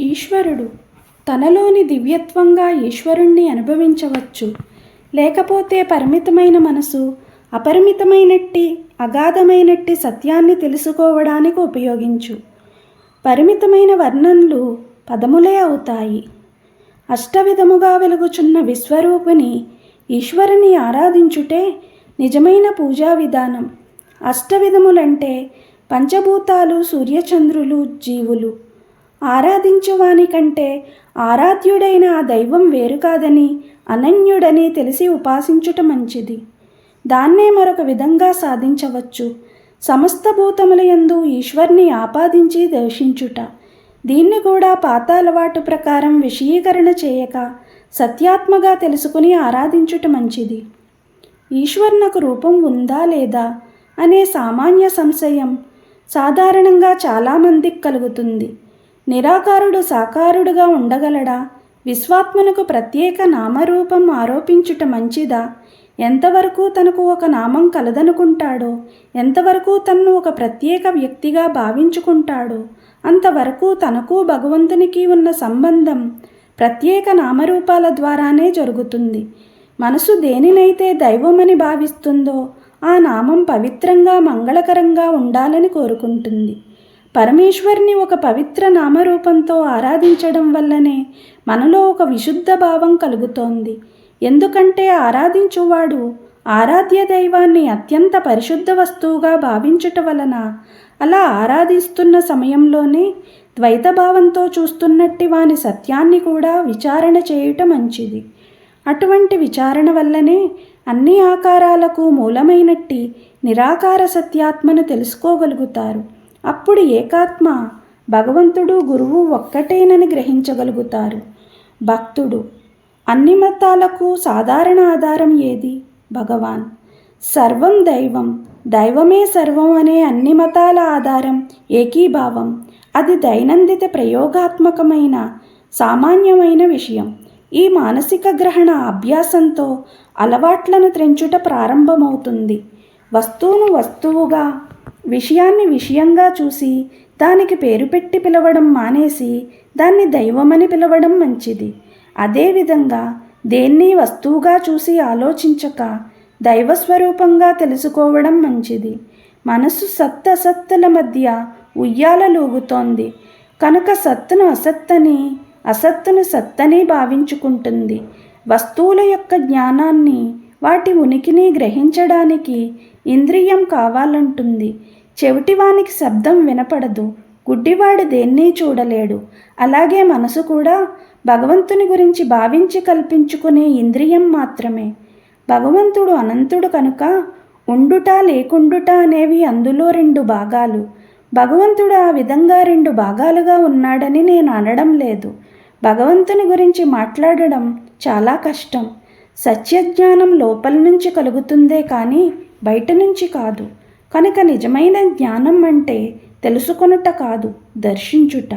ఈశ్వరుడు తనలోని దివ్యత్వంగా ఈశ్వరుణ్ణి అనుభవించవచ్చు. లేకపోతే పరిమితమైన మనసు అపరిమితమైనట్టి అగాధమైనట్టి సత్యాన్ని తెలుసుకోవడానికి ఉపయోగించు. పరిమితమైన వర్ణనలు పదములే అవుతాయి. అష్టవిధముగా వెలుగుచున్న విశ్వరూపుని ఈశ్వరుని ఆరాధించుటే నిజమైన పూజా విధానం. అష్టవిధములంటే పంచభూతాలు సూర్యచంద్రులు జీవులు. ఆరాధించువాని కంటే ఆరాధ్యుడైన ఆ దైవం వేరు కాదని అనన్యుడని తెలిసి ఉపాసించుట మంచిది. దాన్నే మరొక విధంగా సాధించవచ్చు. సమస్త భూతముల యందు ఈశ్వర్ని ఆపాదించి దర్శించుట. దీన్ని కూడా పాత అలవాటు ప్రకారం విషయీకరణ చేయక సత్యాత్మగా తెలుసుకుని ఆరాధించుట మంచిది. ఈశ్వర్నకు రూపం ఉందా లేదా అనే సామాన్య సంశయం సాధారణంగా చాలామందికి కలుగుతుంది. నిరాకారుడు సాకారుడుగా ఉండగలడా? విశ్వాత్మనకు ప్రత్యేక నామరూపం ఆరోపించుట మంచిదా? ఎంతవరకు తనకు ఒక నామం కలదనుకుంటాడో? ఎంతవరకు తన్ను ఒక ప్రత్యేక వ్యక్తిగా భావించుకుంటాడో? అంతవరకు తనకు భగవంతునికి ఉన్న సంబంధం ప్రత్యేక నామరూపాల ద్వారానే జరుగుతుంది. మనసు దేనినైతే దైవమని భావిస్తుందో ఆ నామం పవిత్రంగా మంగళకరంగా ఉండాలని కోరుకుంటుంది. పరమేశ్వర్ని ఒక పవిత్ర నామరూపంతో ఆరాధించడం వల్లనే మనలో ఒక విశుద్ధ భావం కలుగుతోంది. ఎందుకంటే ఆరాధించువాడు ఆరాధ్య దైవాన్ని అత్యంత పరిశుద్ధ వస్తువుగా భావించుట వలన అలా ఆరాధిస్తున్న సమయంలోనే ద్వైతభావంతో చూస్తున్నట్టి వాని సత్యాన్ని కూడా విచారణ చేయుట మంచిది. అటువంటి విచారణ వల్లనే అన్ని ఆకారాలకు మూలమైనట్టి నిరాకార సత్యాత్మను తెలుసుకోగలుగుతారు. అప్పుడు ఏకాత్మ భగవంతుడు గురువు ఒక్కటేనని గ్రహించగలుగుతారు. భక్తుడు అన్ని మతాలకు సాధారణ ఆధారం ఏది? భగవాన్. సర్వం దైవం. దైవమే సర్వం అనే అన్ని మతాల ఆధారం ఏకీభావం. అది దైనందిత ప్రయోగాత్మకమైన సామాన్యమైన విషయం. ఈ మానసిక గ్రహణ అభ్యాసంతో అలవాట్లను త్రెంచుట ప్రారంభమవుతుంది. వస్తువును వస్తువుగా విషయాన్ని విషయంగా చూసి దానికి పేరు పెట్టి పిలవడం మానేసి దాన్ని దైవమని పిలవడం మంచిది. అదేవిధంగా దేన్ని వస్తువుగా చూసి ఆలోచించక దైవస్వరూపంగా తెలుసుకోవడం మంచిది. మనసు సత్త అసత్తుల మధ్య ఉయ్యాలలూగుతోంది కనుక సత్తును అసత్తని అసత్తును సత్తని భావించుకుంటుంది. వస్తువుల యొక్క జ్ఞానాన్ని వాటి ఉనికిని గ్రహించడానికి ఇంద్రియం కావాలంటుంది. చెవిటివానికి శబ్దం వినపడదు. గుడ్డివాడు దేన్నీ చూడలేడు. అలాగే మనసు కూడా భగవంతుని గురించి భావించి కల్పించుకునే ఇంద్రియం మాత్రమే. భగవంతుడు అనంతుడు కనుక ఉండుట లేకుండుట అనేవి అందులో రెండు భాగాలు. భగవంతుడు ఆ విధంగా రెండు భాగాలుగా ఉన్నాడని నేను అనడం లేదు. భగవంతుని గురించి మాట్లాడడం చాలా కష్టం. సత్యజ్ఞానం లోపల నుంచి కలుగుతుందే కానీ బయట నుంచి కాదు. కనుక నిజమైన జ్ఞానం అంటే తెలుసుకొనుట కాదు దర్శించుట.